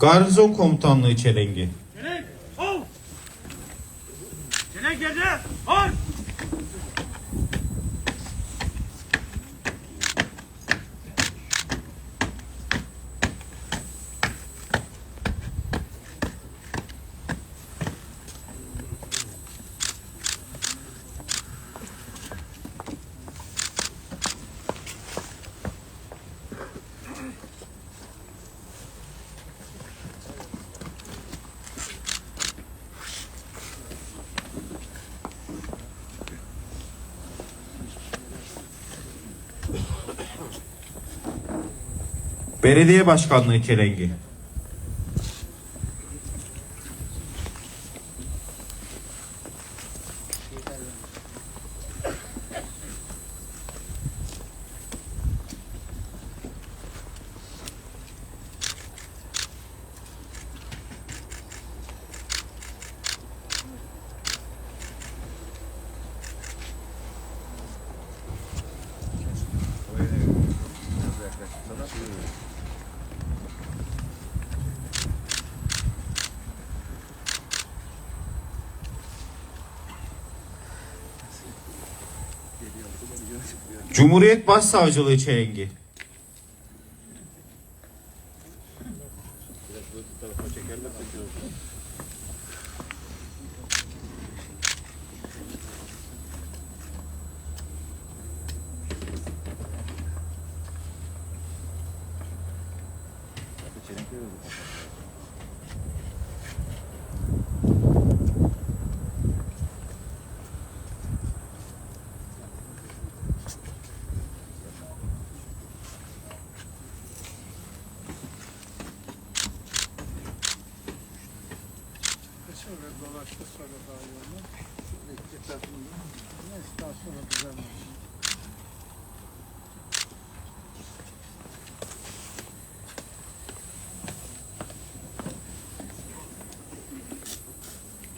Garnizon Komutanlığı Çelengi. Çelenk, ol! Çelenk yerde, ol! Belediye Başkanlığı Çelengi. Cumhuriyet Başsavcılığı Çelengi.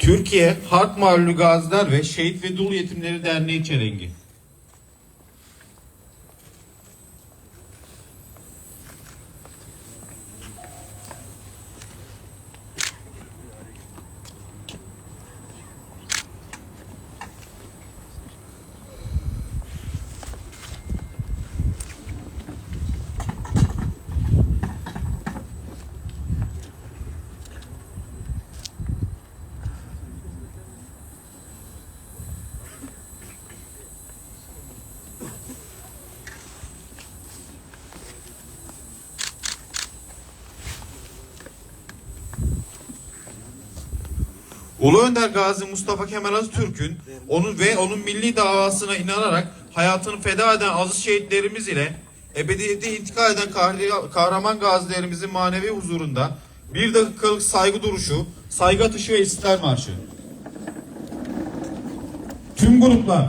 Türkiye Harp Mağlulü Gaziler ve Şehit ve Dul Yetimleri Derneği Çelengi. Ulu Önder Gazi Mustafa Kemal Atatürk'ün onun ve onun milli davasına inanarak hayatını feda eden aziz şehitlerimiz ile ebediyete intikal eden kahraman gazilerimizin manevi huzurunda bir dakikalık saygı duruşu, saygı atışı ve istiklal marşı. Tüm gruplar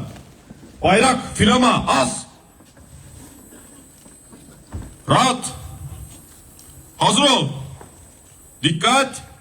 bayrak, filama, az. Rahat. Hazır ol. Dikkat.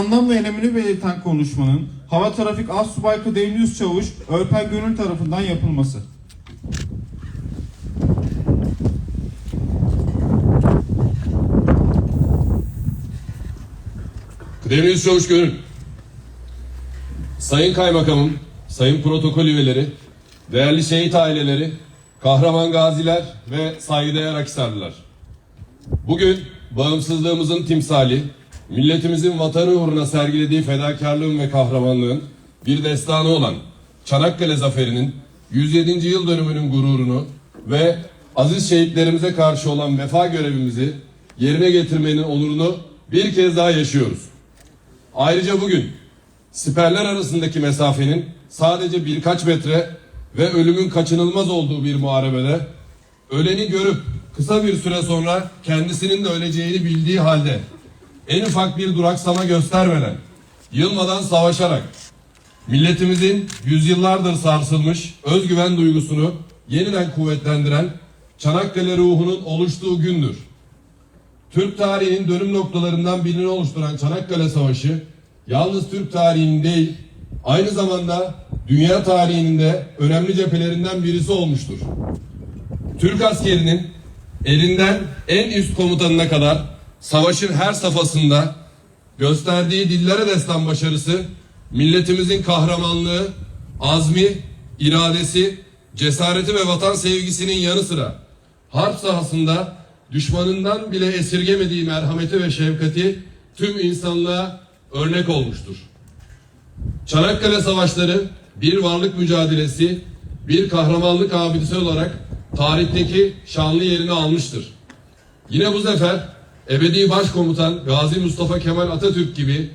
Anlam ve önemini belirten konuşmanın Hava Trafik Assubay Kıdemli Çavuş Örpen Gönül tarafından yapılması. Kıdemli Çavuş Gönül. Sayın Kaymakamım, Sayın Protokol üyeleri, değerli şehit aileleri, kahraman gaziler ve saygıdeğer Akhisarlılar. Bugün bağımsızlığımızın timsali, milletimizin vatanı uğruna sergilediği fedakarlığın ve kahramanlığın bir destanı olan Çanakkale Zaferi'nin 107. yıl dönümünün gururunu ve aziz şehitlerimize karşı olan vefa görevimizi yerine getirmenin onurunu bir kez daha yaşıyoruz. Ayrıca bugün siperler arasındaki mesafenin sadece birkaç metre ve ölümün kaçınılmaz olduğu bir muharebede öleni görüp kısa bir süre sonra kendisinin de öleceğini bildiği halde en ufak bir duraksama göstermeden yılmadan savaşarak milletimizin yüzyıllardır sarsılmış özgüven duygusunu yeniden kuvvetlendiren Çanakkale ruhunun oluştuğu gündür. Türk tarihinin dönüm noktalarından birini oluşturan Çanakkale Savaşı yalnız Türk tarihinin değil aynı zamanda dünya tarihinin de önemli cephelerinden birisi olmuştur. Türk askerinin elinden en üst komutanına kadar savaşın her safhasında gösterdiği dillere destan başarısı milletimizin kahramanlığı, azmi, iradesi, cesareti ve vatan sevgisinin yanı sıra harp sahasında düşmanından bile esirgemediği merhameti ve şefkati tüm insanlığa örnek olmuştur. Çanakkale Savaşları bir varlık mücadelesi, bir kahramanlık abidesi olarak tarihteki şanlı yerini almıştır. Yine bu sefer ebedi başkomutan Gazi Mustafa Kemal Atatürk gibi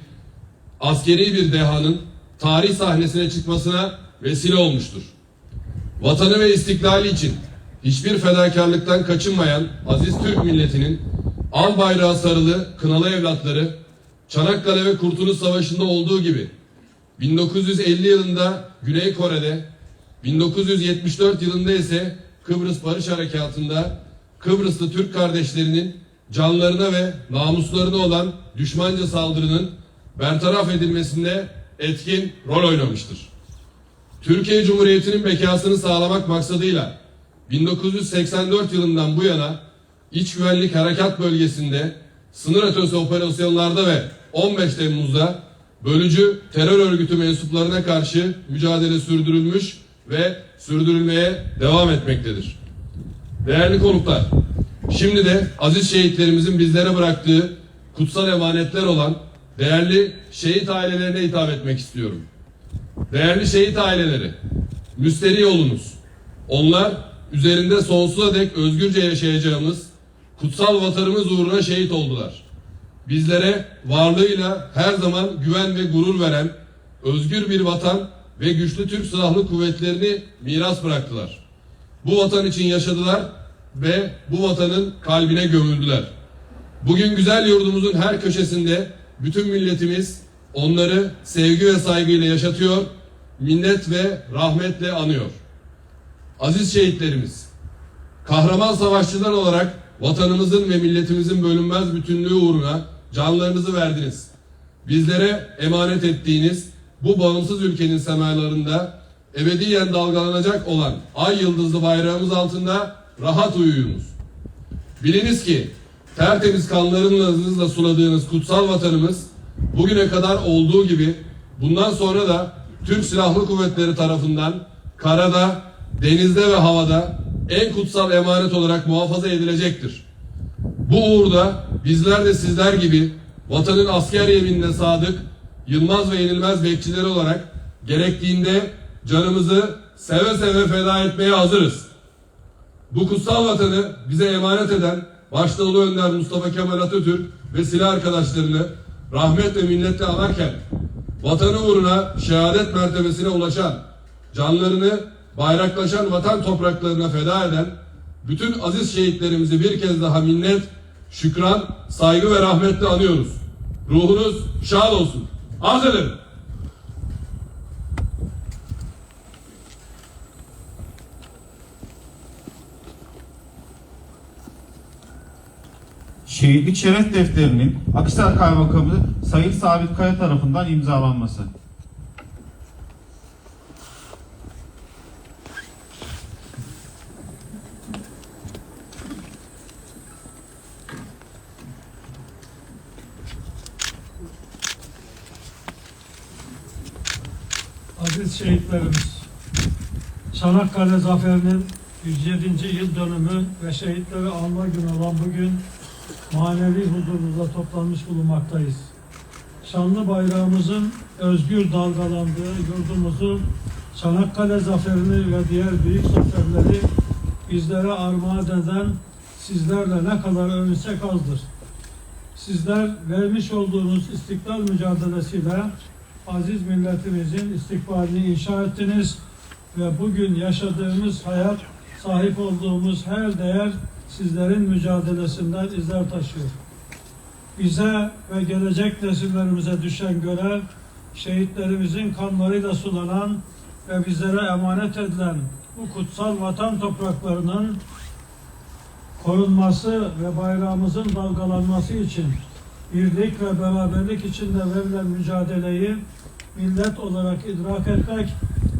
askeri bir dehanın tarih sahnesine çıkmasına vesile olmuştur. Vatanı ve istiklali için hiçbir fedakarlıktan kaçınmayan aziz Türk milletinin al bayrağı sarılı kınalı evlatları Çanakkale ve Kurtuluş Savaşı'nda olduğu gibi 1950 yılında Güney Kore'de 1974 yılında ise Kıbrıs Barış Harekatı'nda Kıbrıslı Türk kardeşlerinin canlarına ve namuslarına olan düşmanca saldırının bertaraf edilmesinde etkin rol oynamıştır. Türkiye Cumhuriyeti'nin bekasını sağlamak maksadıyla 1984 yılından bu yana İç Güvenlik Harekat Bölgesi'nde sınır ötesi operasyonlarda ve 15 Temmuz'da bölücü terör örgütü mensuplarına karşı mücadele sürdürülmüş ve sürdürülmeye devam etmektedir. Değerli konuklar, şimdi de aziz şehitlerimizin bizlere bıraktığı kutsal emanetler olan değerli şehit ailelerine hitap etmek istiyorum. Değerli şehit aileleri, müsterih olunuz. Onlar üzerinde sonsuza dek özgürce yaşayacağımız kutsal vatanımız uğruna şehit oldular. Bizlere varlığıyla her zaman güven ve gurur veren özgür bir vatan ve güçlü Türk Silahlı Kuvvetlerini miras bıraktılar. Bu vatan için yaşadılar ve bu vatanın kalbine gömüldüler. Bugün güzel yurdumuzun her köşesinde bütün milletimiz onları sevgi ve saygıyla yaşatıyor, minnet ve rahmetle anıyor. Aziz şehitlerimiz, kahraman savaşçılar olarak vatanımızın ve milletimizin bölünmez bütünlüğü uğruna canlarınızı verdiniz. Bizlere emanet ettiğiniz bu bağımsız ülkenin semalarında ebediyen dalgalanacak olan ay yıldızlı bayrağımız altında rahat uyuyunuz. Biliniz ki tertemiz kanlarınızla suladığınız kutsal vatanımız bugüne kadar olduğu gibi bundan sonra da Türk Silahlı Kuvvetleri tarafından karada, denizde ve havada en kutsal emanet olarak muhafaza edilecektir. Bu uğurda bizler de sizler gibi vatanın asker yeminine sadık, yılmaz ve yenilmez bekçileri olarak gerektiğinde canımızı seve seve feda etmeye hazırız. Bu kutsal vatanı bize emanet eden başta Ulu Önder Mustafa Kemal Atatürk ve silah arkadaşlarını rahmet ve minnetle anarken vatanı uğruna şehadet mertebesine ulaşan, canlarını bayraklaşan vatan topraklarına feda eden bütün aziz şehitlerimizi bir kez daha minnet, şükran, saygı ve rahmetle anıyoruz. Ruhunuz şad olsun. Arz şehitlik şeref defterinin Akhisar Kaymakamı Sayın Sabit Kaya tarafından imzalanması. Aziz şehitlerimiz, Çanakkale Zaferi'nin 107. yıl dönümü ve şehitleri anma günü olan bugün manevi huzurunuzda toplanmış bulunmaktayız. Şanlı bayrağımızın özgür dalgalandığı yurdumuzun Çanakkale Zaferi'ni ve diğer büyük zaferleri bizlere armağan eden sizlerle ne kadar övünsek azdır. Sizler vermiş olduğunuz istiklal mücadelesiyle aziz milletimizin istikbalini inşa ettiniz ve bugün yaşadığımız hayat, sahip olduğumuz her değer sizlerin mücadelesinden izler taşıyor. Bize ve gelecek nesillerimize düşen görev, şehitlerimizin kanlarıyla sulanan ve bizlere emanet edilen bu kutsal vatan topraklarının korunması ve bayrağımızın dalgalanması için birlik ve beraberlik içinde verilen mücadeleyi millet olarak idrak etmek,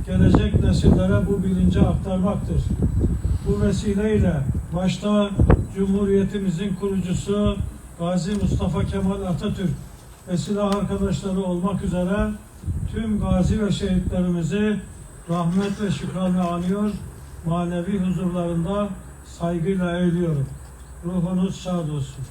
gelecek nesillere bu bilinci aktarmaktır. Bu vesileyle başta Cumhuriyetimizin kurucusu Gazi Mustafa Kemal Atatürk ve silah arkadaşları olmak üzere tüm gazi ve şehitlerimizi rahmet ve şükranla anıyor, manevi huzurlarında saygıyla eğiliyorum. Ruhunuz şad olsun.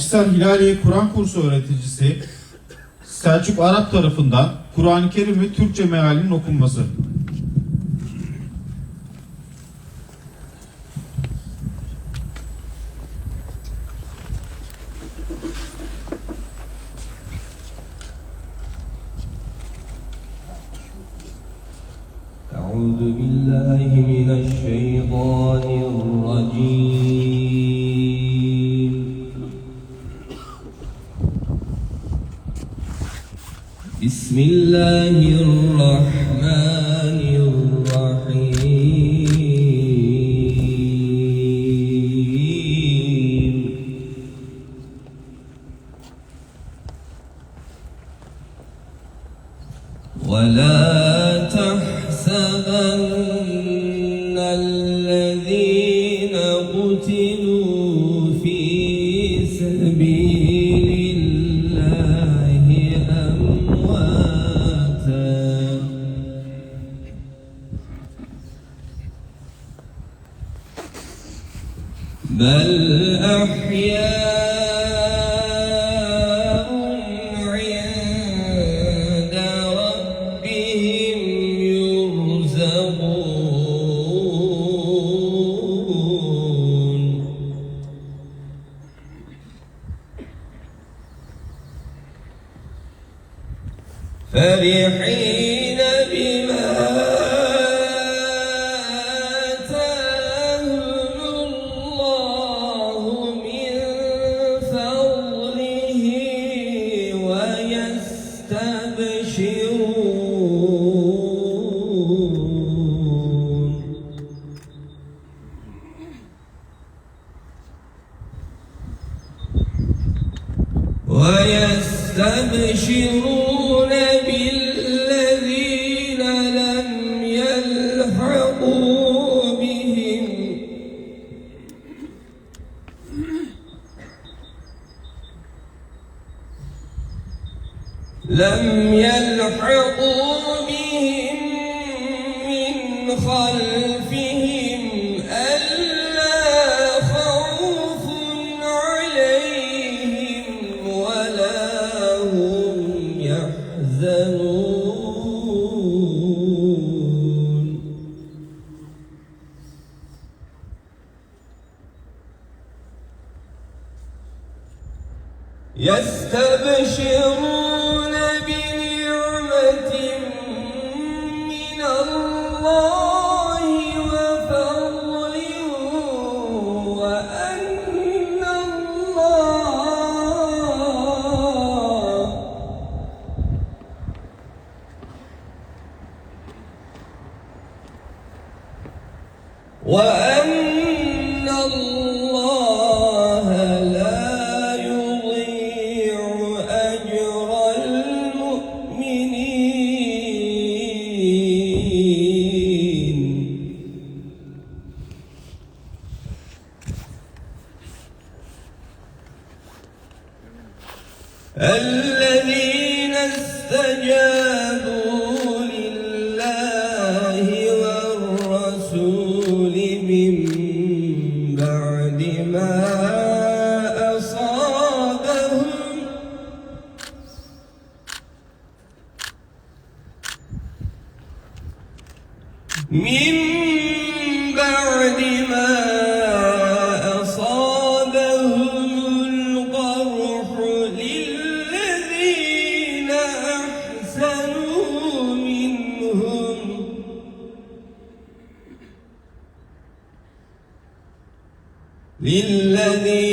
Akhisar Hilaliye Kur'an kursu öğreticisi Selçuk Arap tarafından Kur'an-ı Kerim ve Türkçe mealinin okunması. Bismillahirrahmanirrahim. لم يلحقوا بهم من خلفهم وأن الله أحسنوا منهم. للذين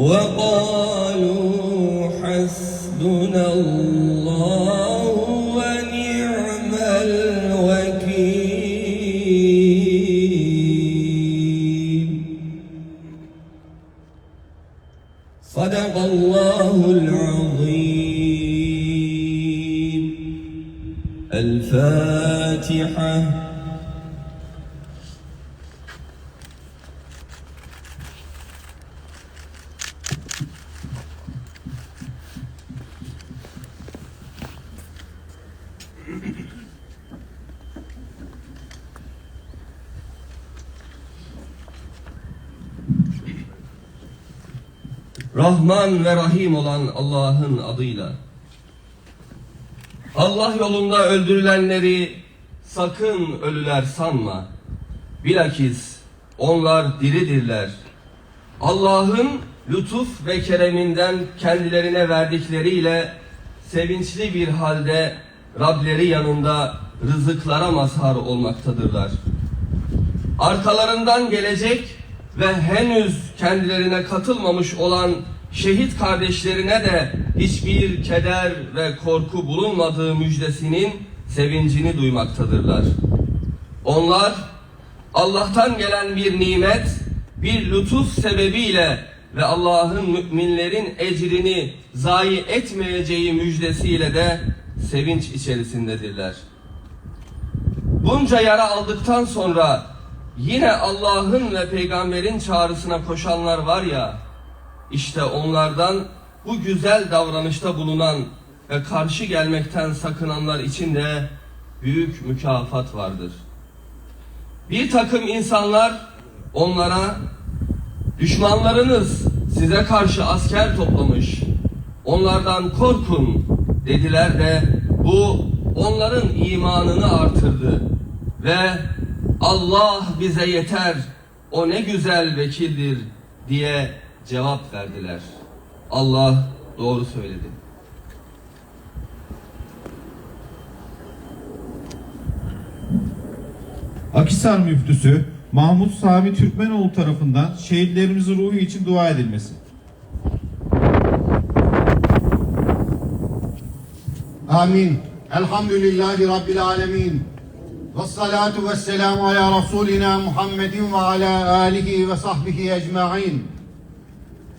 وقالوا Allah'ın adıyla. Allah yolunda öldürülenleri sakın ölüler sanma. Bilakis onlar diridirler. Allah'ın lütuf ve kereminden kendilerine verdikleriyle sevinçli bir halde Rableri yanında rızıklara mazhar olmaktadırlar arkalarından gelecek ve henüz kendilerine katılmamış olan şehit kardeşlerine de hiçbir keder ve korku bulunmadığı müjdesinin sevincini duymaktadırlar. Onlar Allah'tan gelen bir nimet, bir lütuf sebebiyle ve Allah'ın müminlerin ecrini zayi etmeyeceği müjdesiyle de sevinç içerisindedirler. Bunca yara aldıktan sonra yine Allah'ın ve peygamberin çağrısına koşanlar var ya, işte onlardan bu güzel davranışta bulunan ve karşı gelmekten sakınanlar için de büyük mükafat vardır. Bir takım insanlar onlara düşmanlarınız size karşı asker toplamış, onlardan korkun dediler de bu onların imanını artırdı ve Allah bize yeter, o ne güzel vekildir diye cevap verdiler. Allah doğru söyledi. Akisar müftüsü Mahmut Sami Türkmenoğlu tarafından şehitlerimizin ruhu için dua edilmesi. Amin. Elhamdülillahi Rabbil alemin. Ve salatu ve selamu ala Resulina Muhammedin ve ala alihi ve sahbihi ecma'in.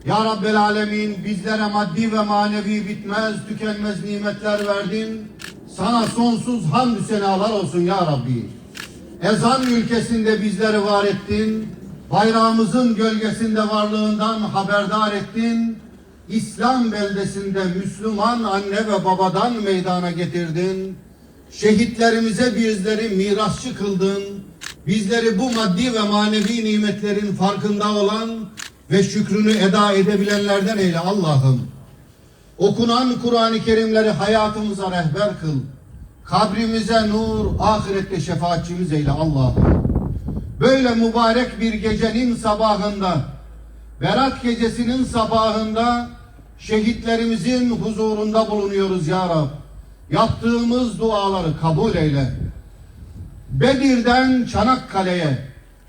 Ya Rabbel Alemin bizlere maddi ve manevi bitmez tükenmez nimetler verdin. Sana sonsuz hamdü senalar olsun ya Rabbi. Ezan ülkesinde bizleri var ettin. Bayrağımızın gölgesinde varlığından haberdar ettin. İslam beldesinde Müslüman anne ve babadan meydana getirdin. Şehitlerimize bizleri mirasçı kıldın. Bizleri bu maddi ve manevi nimetlerin farkında olan ve şükrünü eda edebilenlerden eyle Allah'ım. Okunan Kur'an-ı Kerimleri hayatımıza rehber kıl. Kabrimize nur, ahirette şefaatçimiz eyle Allah'ım. Böyle mübarek bir gecenin sabahında Berat gecesinin sabahında şehitlerimizin huzurunda bulunuyoruz ya Rab. Yaptığımız duaları kabul eyle. Bedir'den Çanakkale'ye,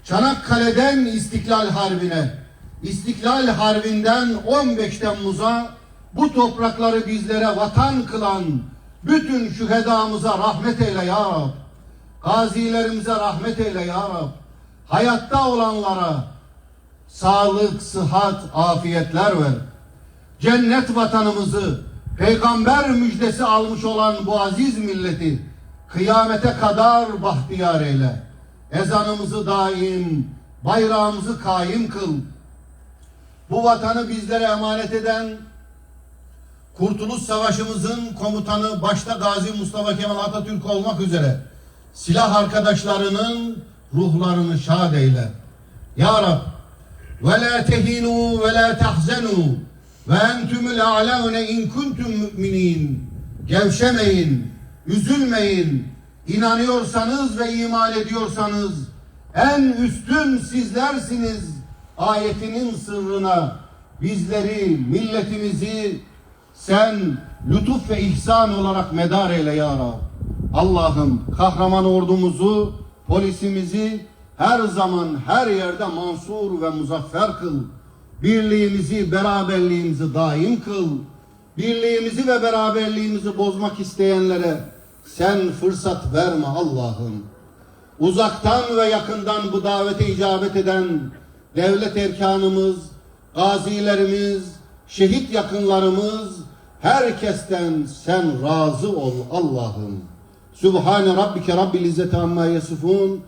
Çanakkale'den İstiklal Harbi'ne, İstiklal Harbi'nden 15 Temmuz'a bu toprakları bizlere vatan kılan bütün şühedamıza rahmet eyle ya Rab. Gazilerimize rahmet eyle ya Rab. Hayatta olanlara sağlık, sıhhat, afiyetler ver. Cennet vatanımızı, peygamber müjdesi almış olan bu aziz milleti kıyamete kadar bahtiyar eyle. Ezanımızı daim, bayrağımızı kaim kıl. Bu vatanı bizlere emanet eden Kurtuluş Savaşımızın komutanı başta Gazi Mustafa Kemal Atatürk olmak üzere silah arkadaşlarının ruhlarını şad eyle. Ya Rab ve la tehinu ve la tahzenu ve entumul a'laune in kuntum mu'minin. Gevşemeyin, üzülmeyin. İnanıyorsanız ve iman ediyorsanız en üstün sizlersiniz ayetinin sırrına bizleri, milletimizi sen lütuf ve ihsan olarak medar eyle ya Rab. Allah'ım kahraman ordumuzu, polisimizi her zaman her yerde mansur ve muzaffer kıl. Birliğimizi, beraberliğimizi daim kıl. Birliğimizi ve beraberliğimizi bozmak isteyenlere sen fırsat verme Allah'ım. Uzaktan ve yakından bu davete icabet eden devlet erkanımız, gazilerimiz, şehit yakınlarımız, herkesten sen razı ol Allah'ım. Sübhane Rabbike Rabbil İzzeti Amma Yasifun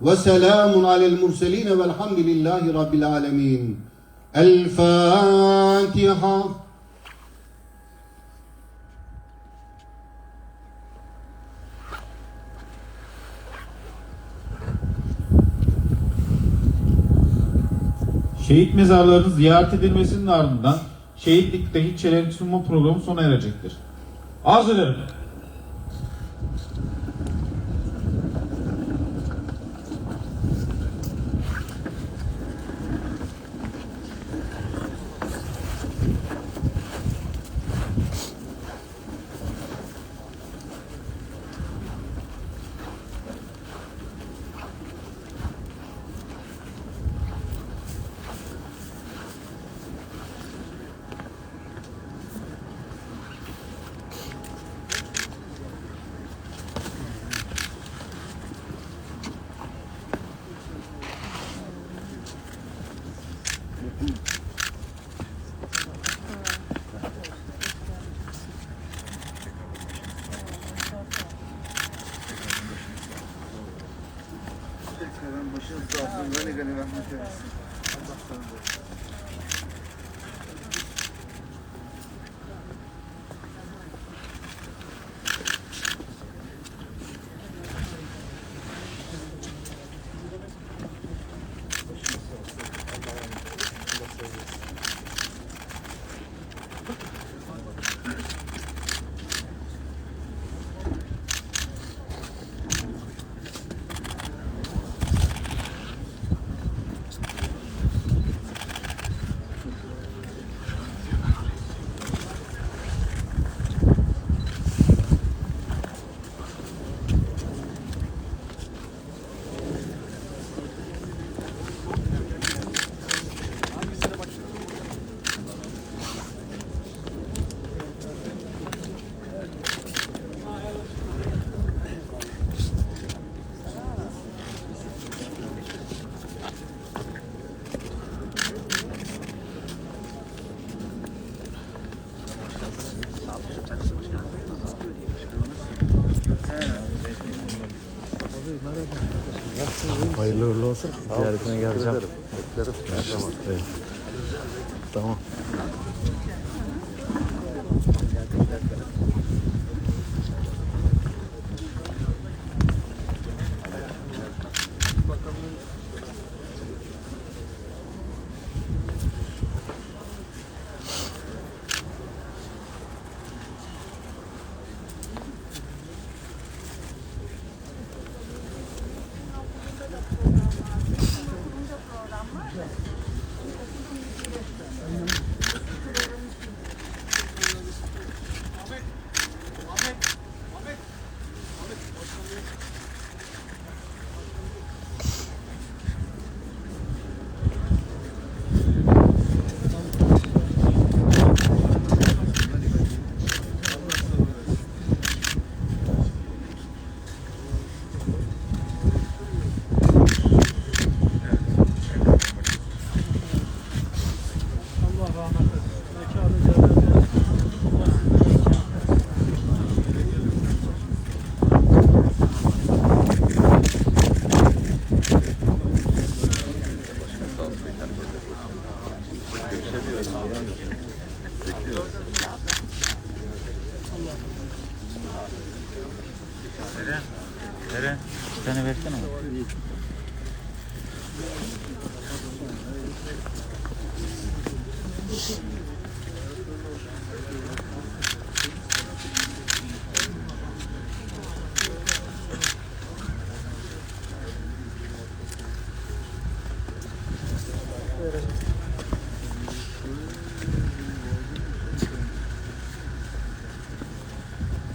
ve selamun alel murselin velhamdülillahi Rabbil Alemin. El Fatiha. Şehit mezarlarının ziyaret edilmesinin ardından şehitlikte hiç çelenk sunma programı sona erecektir. Arz ederim. Olsun. Ziyaretine geleceğim. Beklerim. Evet. Tamam.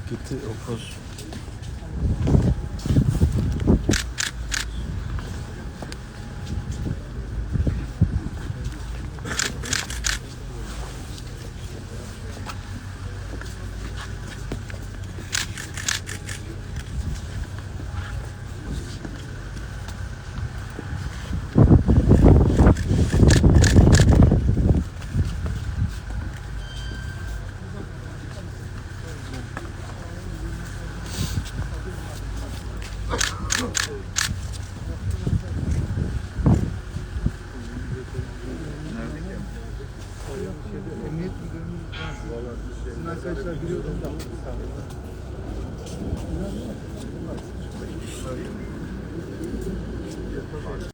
quitter au